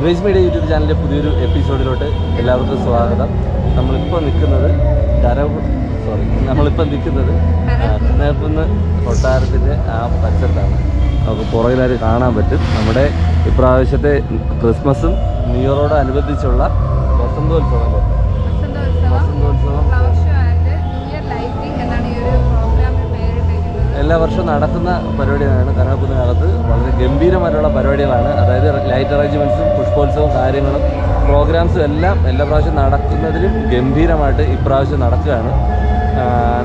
Grace media YouTube ചാനലിന്റെ പുതിയൊരു എപ്പിസോഡിലോട്ട് എല്ലാവർക്കും സ്വാഗതം. നമ്മളിപ്പോൾ നിൽക്കുന്നത് കര സോറി നമ്മളിപ്പോൾ നിൽക്കുന്നത് കനകക്കുന്ന് കൊട്ടാരത്തിന്റെ ആ പരിസരത്താണ്. നമുക്ക് പുറകിലായിട്ട് കാണാൻ പറ്റും. നമ്മുടെ ഇപ്രാവശ്യത്തെ ക്രിസ്മസും ന്യൂ ഇയറോടനുബന്ധിച്ചുള്ള വസന്തോത്സവം? വസന്തോത്സവം എല്ലാ വർഷവും നടത്തുന്ന പരിപാടികളാണ് കനകക്കുന്നിനകത്ത്. വളരെ ഗംഭീരമായിട്ടുള്ള പരിപാടികളാണ്. അതായത് ലൈറ്റ് അറേഞ്ച്മെന്റ്സും പുഷ്പോത്സവവും കാര്യങ്ങളും പ്രോഗ്രാംസും എല്ലാം എല്ലാ പ്രാവശ്യം നടക്കുന്നതിലും ഗംഭീരമായിട്ട് ഇപ്രാവശ്യം നടക്കുകയാണ്.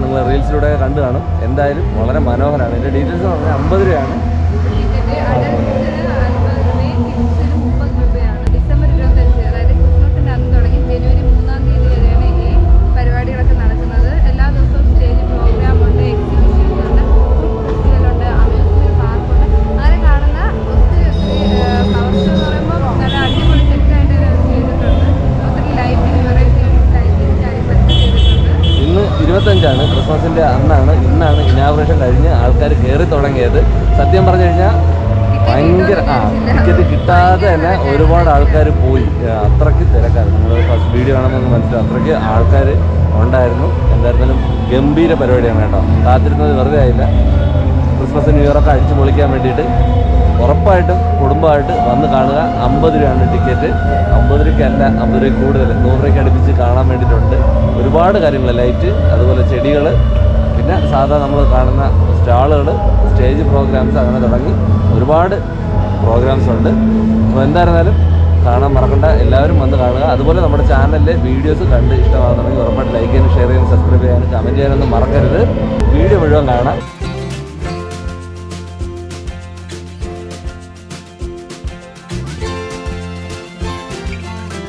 നിങ്ങൾ റീൽസിലൂടെ കണ്ടു കാണും. എന്തായാലും വളരെ മനോഹരമാണ്. എന്റെ ഡീറ്റെയിൽസ് പറഞ്ഞാൽ അമ്പത് രൂപയാണ്. ഇന്നാണ് ഇനാഗുറേഷൻ കഴിഞ്ഞ് ആൾക്കാർ കയറി തുടങ്ങിയത്. സത്യം പറഞ്ഞു കഴിഞ്ഞാൽ ഭയങ്കര ആ ടിക്കറ്റ് കിട്ടാതെ തന്നെ ഒരുപാട് ആൾക്കാർ പോയി. അത്രയ്ക്ക് തിരക്കായിരുന്നു നിങ്ങൾ ഫസ്റ്റ് വീഡിയോ കാണുമ്പോൾ മനസ്സിലാവും. അത്രയ്ക്ക് ആൾക്കാർ ഉണ്ടായിരുന്നു. എന്തായിരുന്നാലും ഗംഭീര പരിപാടിയാണ് കേട്ടോ. കാത്തിരുന്നത് വെറുതെ ആയില്ല. ക്രിസ്മസ് ന്യൂ ഇയറൊക്കെ അടിച്ചു പൊളിക്കാൻ വേണ്ടിയിട്ട് ഉറപ്പായിട്ടും കുടുംബമായിട്ട് വന്ന് കാണുക. അമ്പത് രൂപയാണ് ടിക്കറ്റ്. അമ്പത് രൂപയ്ക്കല്ല അമ്പത് രൂപ കൂടുതൽ നൂറ് രൂപയ്ക്ക് അടുപ്പിച്ച് കാണാൻ വേണ്ടിയിട്ടുണ്ട്. ഒരുപാട് കാര്യങ്ങൾ ലൈറ്റ് അതുപോലെ ചെടികൾ പിന്നെ സാധാ നമ്മൾ കാണുന്ന സ്റ്റാളുകൾ സ്റ്റേജ് പ്രോഗ്രാംസ് അങ്ങനെ തുടങ്ങി ഒരുപാട് പ്രോഗ്രാംസ് ഉണ്ട്. അപ്പോൾ എന്തായിരുന്നാലും കാണാൻ മറക്കണ്ട. എല്ലാവരും വന്ന് കാണുക. അതുപോലെ നമ്മുടെ ചാനലിലെ വീഡിയോസ് കണ്ട് ഇഷ്ടമാകുന്നുണ്ടെങ്കിൽ ഉറപ്പായിട്ട് ലൈക്ക് ചെയ്യാനും ഷെയർ ചെയ്യാനും സബ്സ്ക്രൈബ് ചെയ്യാനും കമന്റ് ചെയ്യാനൊന്നും മറക്കരുത്. വീഡിയോ മുഴുവൻ കാണാം.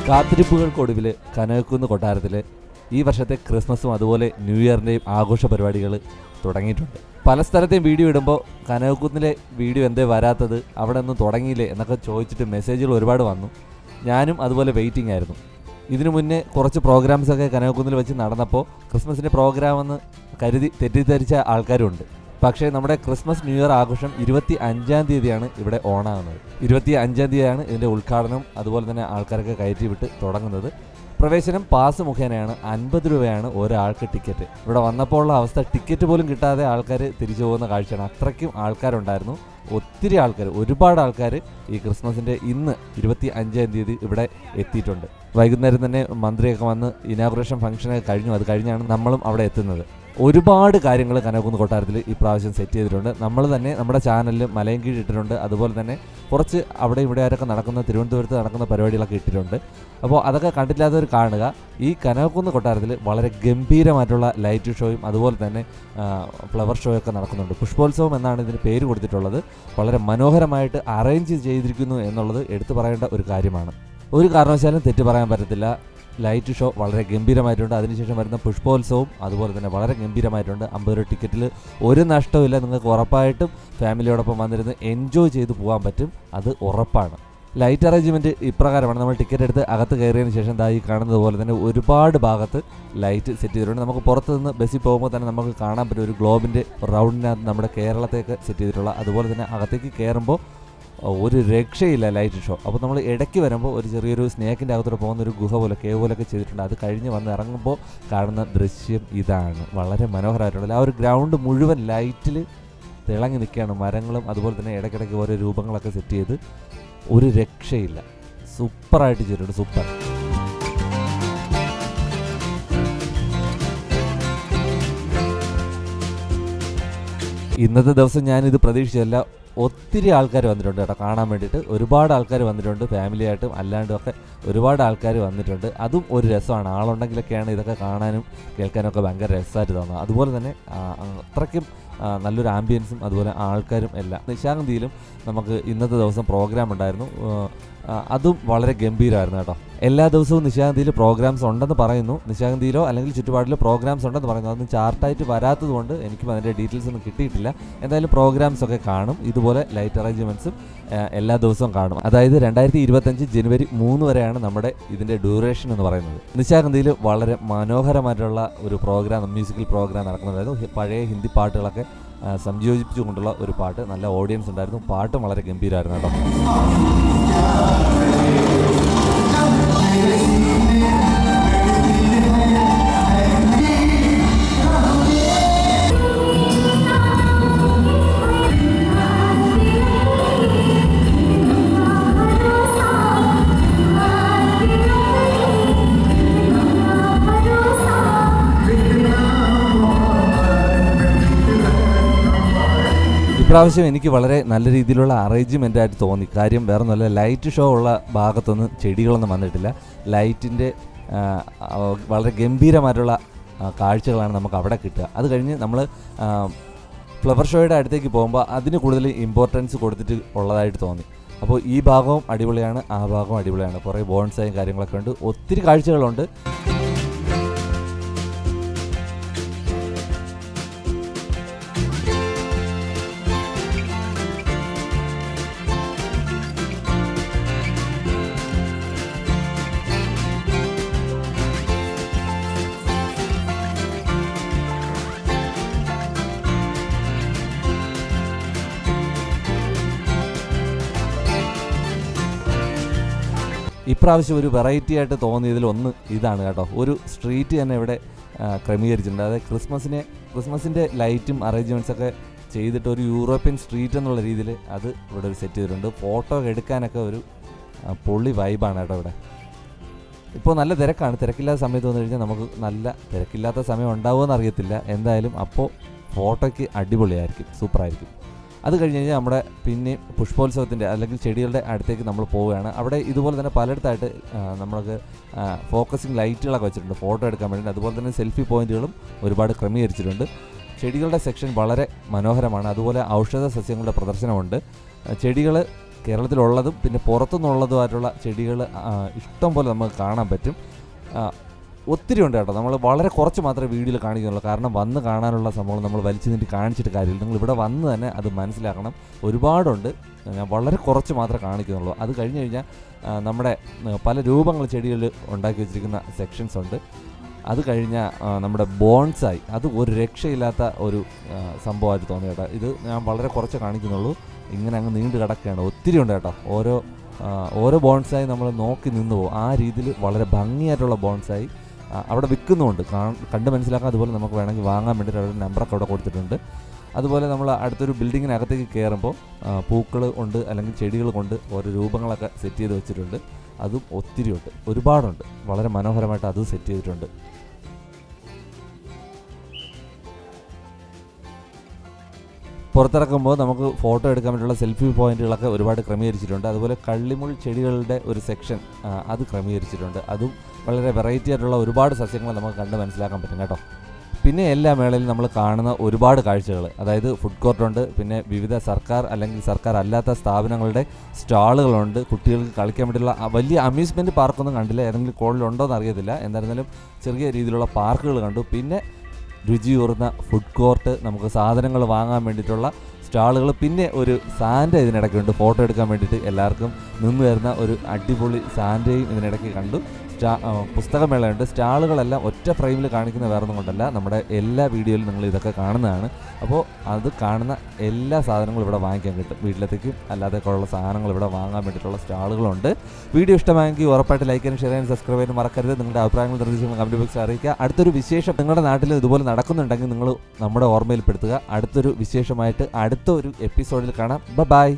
കാത്തിരിപ്പുകൾക്കൊടുവിൽ കനകക്കുന്ന് കൊട്ടാരത്തിൽ ഈ വർഷത്തെ ക്രിസ്മസും അതുപോലെ ന്യൂ ഇയറിന്റെയും ആഘോഷ പരിപാടികൾ തുടങ്ങിയിട്ടുണ്ട്. പല സ്ഥലത്തെയും വീഡിയോ ഇടുമ്പോൾ കനകക്കുന്നിലെ വീഡിയോ എന്തേ വരാത്തത് അവിടെ ഒന്നും തുടങ്ങിയില്ലേ എന്നൊക്കെ ചോദിച്ചിട്ട് മെസ്സേജുകൾ ഒരുപാട് വന്നു. ഞാനും അതുപോലെ വെയിറ്റിംഗ് ആയിരുന്നു. ഇതിനു മുന്നേ കുറച്ച് പ്രോഗ്രാംസൊക്കെ കനകക്കുന്നിൽ വെച്ച് നടന്നപ്പോൾ ക്രിസ്മസിന്റെ പ്രോഗ്രാം എന്ന് കരുതി തെറ്റിദ്ധരിച്ച ആൾക്കാരുണ്ട്. പക്ഷേ നമ്മുടെ ക്രിസ്മസ് ന്യൂ ഇയർ ആഘോഷം ഇരുപത്തി അഞ്ചാം തീയതിയാണ് ഇവിടെ ഓണാകുന്നത് ഇരുപത്തി അഞ്ചാം തീയതിയാണ് ഇതിന്റെ ഉദ്ഘാടനം അതുപോലെ തന്നെ ആൾക്കാരൊക്കെ കയറ്റി വിട്ട് തുടങ്ങുന്നത്. പ്രവേശനം പാസ് മുഖേനയാണ് അൻപത് രൂപയാണ് ഒരാൾക്ക് ടിക്കറ്റ് ഇവിടെ വന്നപ്പോൾ ഉള്ള അവസ്ഥ ടിക്കറ്റ് പോലും കിട്ടാതെ ആൾക്കാർ തിരിച്ചു പോകുന്ന കാഴ്ചയാണ്. അത്രയ്ക്കും ആൾക്കാരുണ്ടായിരുന്നു. ഒത്തിരി ആൾക്കാർ ഒരുപാട് ആൾക്കാർ ഈ ക്രിസ്മസിന്റെ ഇന്ന് ഇരുപത്തി അഞ്ചാം തീയതി ഇവിടെ എത്തിയിട്ടുണ്ട്. വൈകുന്നേരം തന്നെ മന്ത്രിയൊക്കെ വന്ന് ഇനാഗുറേഷൻ ഫംഗ്ഷനൊക്കെ കഴിഞ്ഞു. അത് കഴിഞ്ഞാണ് നമ്മളും അവിടെ എത്തുന്നത്. ഒരുപാട് കാര്യങ്ങൾ കനകുന്ന് കൊട്ടാരത്തിൽ ഇപ്രാവശ്യം പ്രാവശ്യം സെറ്റ് ചെയ്തിട്ടുണ്ട്. നമ്മൾ തന്നെ നമ്മുടെ ചാനലിൽ മലയും കീഴ് ഇട്ടിട്ടുണ്ട്. അതുപോലെ തന്നെ കുറച്ച് അവിടെ ഇവിടെ ആരൊക്കെ നടക്കുന്ന തിരുവനന്തപുരത്ത് നടക്കുന്ന പരിപാടികളൊക്കെ ഇട്ടിട്ടുണ്ട്. അപ്പോൾ അതൊക്കെ കണ്ടില്ലാത്തവർ കാണുക. ഈ കനകക്കുന്ന് കൊട്ടാരത്തിൽ വളരെ ഗംഭീരമായിട്ടുള്ള ലൈറ്റ് ഷോയും അതുപോലെ തന്നെ ഫ്ലവർ ഷോയും ഒക്കെ നടക്കുന്നുണ്ട്. പുഷ്പോത്സവം എന്നാണ് ഇതിന് പേര് കൊടുത്തിട്ടുള്ളത്. വളരെ മനോഹരമായിട്ട് അറേഞ്ച് ചെയ്തിരിക്കുന്നു എന്നുള്ളത് എടുത്തു പറയേണ്ട ഒരു കാര്യമാണ്. ഒരു കാരണവശാലും തെറ്റ് പറയാൻ പറ്റത്തില്ല. ലൈറ്റ് ഷോ വളരെ ഗംഭീരമായിട്ടുണ്ട്. അതിനുശേഷം വരുന്ന പുഷ്പോത്സവവും അതുപോലെ തന്നെ വളരെ ഗംഭീരമായിട്ടുണ്ട്. അമ്പത് രൂപ ടിക്കറ്റിൽ ഒരു നഷ്ടവുമില്ല നിങ്ങൾക്ക് ഉറപ്പായിട്ടും ഫാമിലിയോടൊപ്പം വന്നിരുന്ന് എൻജോയ് ചെയ്ത് പോകാൻ പറ്റും. അത് ഉറപ്പാണ്. ലൈറ്റ് അറേഞ്ച്മെന്റ് ഇപ്രകാരമാണ്. നമ്മൾ ടിക്കറ്റ് എടുത്ത് അകത്ത് കയറിയതിന് ശേഷം ദാ ഈ കാണുന്നത് പോലെ തന്നെ ഒരുപാട് ഭാഗത്ത് ലൈറ്റ് സെറ്റ് ചെയ്തിട്ടുണ്ട്. നമുക്ക് പുറത്ത് നിന്ന് ബസ്സിൽ പോകുമ്പോൾ തന്നെ നമുക്ക് കാണാൻ പറ്റും ഒരു ഗ്ലോബിന്റെ റൗണ്ടിനകത്ത് നമ്മുടെ കേരളത്തേക്ക് സെറ്റ് ചെയ്തിട്ടുള്ള. അതുപോലെ തന്നെ അകത്തേക്ക് കയറുമ്പോൾ ഒരു രക്ഷയില്ല ലൈറ്റ് ഷോ. അപ്പോൾ നമ്മൾ ഇടയ്ക്ക് വരുമ്പോൾ ഒരു ചെറിയൊരു സ്നേക്കിന്റെ അകത്തോടെ പോകുന്ന ഒരു ഗുഹ പോലെ കേവ് പോലൊക്കെ ചെയ്തിട്ടുണ്ട്. അത് കഴിഞ്ഞ് വന്ന് ഇറങ്ങുമ്പോൾ കാണുന്ന ദൃശ്യം ഇതാണ്. വളരെ മനോഹരമായിട്ടുള്ളത് ആ ഒരു ഗ്രൗണ്ട് മുഴുവൻ ലൈറ്റിൽ തിളങ്ങി നിൽക്കുകയാണ്. മരങ്ങളും അതുപോലെ തന്നെ ഇടയ്ക്കിടയ്ക്ക് ഓരോ രൂപങ്ങളൊക്കെ സെറ്റ് ചെയ്ത് ഒരു രക്ഷയില്ല. സൂപ്പറായിട്ട് ചെയ്തിട്ടുണ്ട് സൂപ്പർ. ഇന്നത്തെ ദിവസം ഞാനിത് പ്രതീക്ഷിച്ചല്ല ഒത്തിരി ആൾക്കാർ വന്നിട്ടുണ്ട് കേട്ടോ. കാണാൻ വേണ്ടിയിട്ട് ഒരുപാട് ആൾക്കാർ വന്നിട്ടുണ്ട്. ഫാമിലിയായിട്ടും അല്ലാണ്ടും ഒക്കെ ഒരുപാട് ആൾക്കാർ വന്നിട്ടുണ്ട്. അതും ഒരു രസമാണ്. ആളുണ്ടെങ്കിലൊക്കെയാണ് ഇതൊക്കെ കാണാനും കേൾക്കാനൊക്കെ ഭയങ്കര രസമായിട്ട് തോന്നുന്നത്. അതുപോലെ തന്നെ അത്രയ്ക്കും നല്ലൊരു ആംബിയൻസും അതുപോലെ ആൾക്കാരും എല്ലാം. നിശാഗന്ധിയിലും നമുക്ക് ഇന്നത്തെ ദിവസം പ്രോഗ്രാം ഉണ്ടായിരുന്നു. അതും വളരെ ഗംഭീരമായിരുന്നു കേട്ടോ. എല്ലാ ദിവസവും നിശാഗന്ധിയിൽ പ്രോഗ്രാംസ് ഉണ്ടെന്ന് പറയുന്നു. നിശാഗന്ധിയിലോ അല്ലെങ്കിൽ ചുറ്റുപാടിലോ പ്രോഗ്രാംസ് ഉണ്ടെന്ന് പറയുന്നു. അതൊന്നും ചാർട്ടായിട്ട് വരാത്തതുകൊണ്ട് എനിക്കും അതിന്റെ ഡീറ്റെയിൽസ് ഒന്നും കിട്ടിയിട്ടില്ല. എന്തായാലും പ്രോഗ്രാംസ് ഒക്കെ കാണും. ഇതുപോലെ ലൈറ്റ് അറേഞ്ച്മെന്റ്സും എല്ലാ ദിവസവും കാണും. അതായത് രണ്ടായിരത്തി ഇരുപത്തഞ്ച് ജനുവരി മൂന്ന് വരെയാണ് നമ്മുടെ ഇതിന്റെ ഡ്യൂറേഷൻ എന്ന് പറയുന്നത്. നിശാഗന്ധിയിൽ വളരെ മനോഹരമായിട്ടുള്ള ഒരു പ്രോഗ്രാം മ്യൂസിക്കൽ പ്രോഗ്രാം നടക്കുന്നത് അതായത് പഴയ ഹിന്ദി പാട്ടുകളൊക്കെ സംയോജിപ്പിച്ചുകൊണ്ടുള്ള ഒരു പാട്ട്. നല്ല ഓഡിയൻസ് ഉണ്ടായിരുന്നു. പാട്ടും വളരെ ഗംഭീരമായിരുന്നു കേട്ടോ. ഇപ്രാവശ്യം എനിക്ക് വളരെ നല്ല രീതിയിലുള്ള അറേഞ്ച്മെന്റ് ആയിട്ട് തോന്നി. കാര്യം വേറെ നല്ല ലൈറ്റ് ഷോ ഉള്ള ഭാഗത്തൊന്നും ചെടികളൊന്നും വന്നിട്ടില്ല. ലൈറ്റിന്റെ വളരെ ഗംഭീരമായിട്ടുള്ള കാഴ്ചകളാണ് നമുക്ക് അവിടെ കിട്ടുക. അത് കഴിഞ്ഞ് നമ്മൾ ഫ്ലവർ ഷോയുടെ അടുത്തേക്ക് പോകുമ്പോൾ അതിന് കൂടുതൽ ഇമ്പോർട്ടൻസ് കൊടുത്തിട്ട് ഉള്ളതായിട്ട് തോന്നി. അപ്പോൾ ഈ ഭാഗവും അടിപൊളിയാണ് ആ ഭാഗവും അടിപൊളിയാണ്. കുറേ ബോൺസായും കാര്യങ്ങളൊക്കെ ഉണ്ട്. ഒത്തിരി കാഴ്ചകളുണ്ട്. ഇപ്രാവശ്യം ഒരു വെറൈറ്റി ആയിട്ട് തോന്നിയതിൽ ഒന്ന് ഇതാണ് കേട്ടോ. ഒരു സ്ട്രീറ്റ് തന്നെ ഇവിടെ ക്രമീകരിച്ചിട്ടുണ്ട്. അതായത് ക്രിസ്മസിനെ ക്രിസ്മസിന്റെ ലൈറ്റും അറേഞ്ച്മെന്റ്സ് ഒക്കെ ചെയ്തിട്ട് ഒരു യൂറോപ്യൻ സ്ട്രീറ്റ് എന്നുള്ള രീതിയിൽ അത് ഇവിടെ ഒരു സെറ്റ് ചെയ്തിട്ടുണ്ട്. ഫോട്ടോ എടുക്കാനൊക്കെ ഒരു പൊള്ളി വൈബാണ് കേട്ടോ ഇവിടെ. ഇപ്പോൾ നല്ല തിരക്കാണ്. തിരക്കില്ലാത്ത സമയത്ത് വന്നു കഴിഞ്ഞാൽ നമുക്ക് നല്ല തിരക്കില്ലാത്ത സമയം ഉണ്ടാവുമെന്ന് അറിയത്തില്ല. എന്തായാലും അപ്പോൾ ഫോട്ടോയ്ക്ക് അടിപൊളിയായിരിക്കും. സൂപ്പറായിരിക്കും അത് കഴിഞ്ഞ് കഴിഞ്ഞാൽ നമ്മുടെ പിന്നെ പുഷ്പോത്സവത്തിന്റെ അല്ലെങ്കിൽ ചെടികളുടെ അടുത്തേക്ക് നമ്മൾ പോവുകയാണ്. അവിടെ ഇതുപോലെ തന്നെ പലയിടത്തായിട്ട് നമ്മൾക്ക് ഫോക്കസിങ് ലൈറ്റുകളൊക്കെ വെച്ചിട്ടുണ്ട്. ഫോട്ടോ എടുക്കാൻ വേണ്ടി അതുപോലെ തന്നെ സെൽഫി പോയിന്റുകളും ഒരുപാട് ക്രമീകരിച്ചിട്ടുണ്ട്. ചെടികളുടെ സെക്ഷൻ വളരെ മനോഹരമാണ്. അതുപോലെ ഔഷധ സസ്യങ്ങളുടെ പ്രദർശനമുണ്ട്. ചെടികൾ കേരളത്തിലുള്ളതും പിന്നെ പുറത്തുനിന്നുള്ളതുമായിട്ടുള്ള ചെടികൾ ഇഷ്ടം പോലെ നമുക്ക് കാണാൻ പറ്റും. ഒത്തിരി ഉണ്ട് കേട്ടോ. നമ്മൾ വളരെ കുറച്ച് മാത്രമേ വീഡിയോയിൽ കാണിക്കുന്നുള്ളൂ. കാരണം വന്ന് കാണാനുള്ള സംഭവം നമ്മൾ വലിച്ചു നീട്ടി കാണിച്ചിട്ട് കാര്യമില്ല. നിങ്ങൾ ഇവിടെ വന്ന് തന്നെ അത് മനസ്സിലാക്കണം. ഒരുപാടുണ്ട്. ഞാൻ വളരെ കുറച്ച് മാത്രമേ കാണിക്കുന്നുള്ളൂ. അത് കഴിഞ്ഞ് കഴിഞ്ഞാൽ നമ്മുടെ പല രൂപങ്ങൾ ചെടികളിൽ ഉണ്ടാക്കി വെച്ചിരിക്കുന്ന സെക്ഷൻസ് ഉണ്ട്. അത് കഴിഞ്ഞാൽ നമ്മുടെ ബോൺസായി. അത് ഒരു രക്ഷയില്ലാത്ത ഒരു സംഭവമായിട്ട് തോന്നി കേട്ടോ. ഇത് ഞാൻ വളരെ കുറച്ച് കാണിക്കുന്നുള്ളൂ. ഇങ്ങനെ അങ്ങ് നീണ്ടു കിടക്കുകയാണ്. ഒത്തിരി ഉണ്ട് കേട്ടോ. ഓരോ ഓരോ ബോൺസായി നമ്മൾ നോക്കി നിന്ന് പോകും. ആ രീതിയിൽ വളരെ ഭംഗിയായിട്ടുള്ള ബോൺസായി. അവിടെ വിൽക്കുന്നുമുണ്ട്. കാ- കണ്ട് മനസ്സിലാക്കാൻ അതുപോലെ നമുക്ക് വേണമെങ്കിൽ വാങ്ങാൻ വേണ്ടിയിട്ട് അവരുടെ നമ്പറൊക്കെ അവിടെ കൊടുത്തിട്ടുണ്ട്. അതുപോലെ നമ്മൾ അടുത്തൊരു ബിൽഡിങ്ങിനകത്തേക്ക് കയറുമ്പോൾ പൂക്കൾ കൊണ്ട് അല്ലെങ്കിൽ ചെടികൾ കൊണ്ട് ഓരോ രൂപങ്ങളൊക്കെ സെറ്റ് ചെയ്ത് വെച്ചിട്ടുണ്ട്. അതും ഒത്തിരി ഉണ്ട് ഒരുപാടുണ്ട്. വളരെ മനോഹരമായിട്ട് അതും സെറ്റ് ചെയ്തിട്ടുണ്ട്. പുറത്തിറക്കുമ്പോൾ നമുക്ക് ഫോട്ടോ എടുക്കാൻ വേണ്ടിയുള്ള സെൽഫി പോയിന്റുകളൊക്കെ ഒരുപാട് ക്രമീകരിച്ചിട്ടുണ്ട്. അതുപോലെ കള്ളിമുൾ ചെടികളുടെ ഒരു സെക്ഷൻ അത് ക്രമീകരിച്ചിട്ടുണ്ട്. അതും വളരെ വെറൈറ്റി ആയിട്ടുള്ള ഒരുപാട് സസ്യങ്ങൾ നമുക്ക് കണ്ട് മനസ്സിലാക്കാൻ പറ്റും കേട്ടോ. പിന്നെ എല്ലാ മേളയിലും നമ്മൾ കാണുന്ന ഒരുപാട് കാഴ്ചകൾ. അതായത് ഫുഡ് കോർട്ടുണ്ട് പിന്നെ വിവിധ സർക്കാർ അല്ലെങ്കിൽ സർക്കാർ അല്ലാത്ത സ്ഥാപനങ്ങളുടെ സ്റ്റാളുകളുണ്ട്. കുട്ടികൾക്ക് കളിക്കാൻ വേണ്ടിയുള്ള വലിയ അമ്യൂസ്മെന്റ് പാർക്കൊന്നും കണ്ടില്ല. ഏതെങ്കിലും കോളിലുണ്ടോ എന്ന് അറിയത്തില്ല. എന്തായിരുന്നാലും ചെറിയ രീതിയിലുള്ള പാർക്കുകൾ കണ്ടു. പിന്നെ രുചിയൂർന്ന ഫുഡ് കോർട്ട് നമുക്ക് സാധനങ്ങൾ വാങ്ങാൻ വേണ്ടിയിട്ടുള്ള സ്റ്റാളുകൾ പിന്നെ ഒരു സാൻഡ ഇതിനിടയ്ക്കുണ്ട് ഫോട്ടോ എടുക്കാൻ വേണ്ടിയിട്ട് എല്ലാവർക്കും നിന്ന് വരുന്ന ഒരു അടിപൊളി സാൻഡയും ഇതിനിടയ്ക്ക് കണ്ടു. സ്റ്റാ പുസ്തകമേളയുണ്ട് സ്റ്റാളുകളെല്ലാം ഒറ്റ ഫ്രെയിമിൽ കാണിക്കുന്ന വേറെ ഒന്നും കൊണ്ടല്ല. നമ്മുടെ എല്ലാ വീഡിയോയിലും നിങ്ങൾ ഇതൊക്കെ കാണുന്നതാണ്. അപ്പോൾ അത് കാണുന്ന എല്ലാ സാധനങ്ങളും ഇവിടെ വാങ്ങിക്കാൻ കിട്ടും. വീട്ടിലത്തേക്ക്. അല്ലാതെ ഉള്ള സാധനങ്ങൾ ഇവിടെ വാങ്ങാൻ വേണ്ടിയിട്ടുള്ള സ്റ്റാളുകളുണ്ട്. വീഡിയോ ഇഷ്ടമായെങ്കിൽ ഉറപ്പായിട്ട് ലൈക്ക് ചെയ്യാനും ഷെയർ ചെയ്യാനും സബ്സ്ക്രൈബ് ചെയ്യാനും മറക്കരുത്. നിങ്ങളുടെ അഭിപ്രായങ്ങൾ നിർദ്ദേശങ്ങൾ കമന്റ് ബോക്സിൽ അറിയിക്കുക. അടുത്തൊരു വിശേഷം നിങ്ങളുടെ നാട്ടിൽ ഇതുപോലെ നടക്കുന്നുണ്ടെങ്കിൽ നിങ്ങൾ നമ്മുടെ ഓർമ്മയിൽപ്പെടുത്തുക. അടുത്തൊരു വിശേഷമായിട്ട് അടുത്ത ഒരു എപ്പിസോഡിൽ കാണാം. ബ ബൈ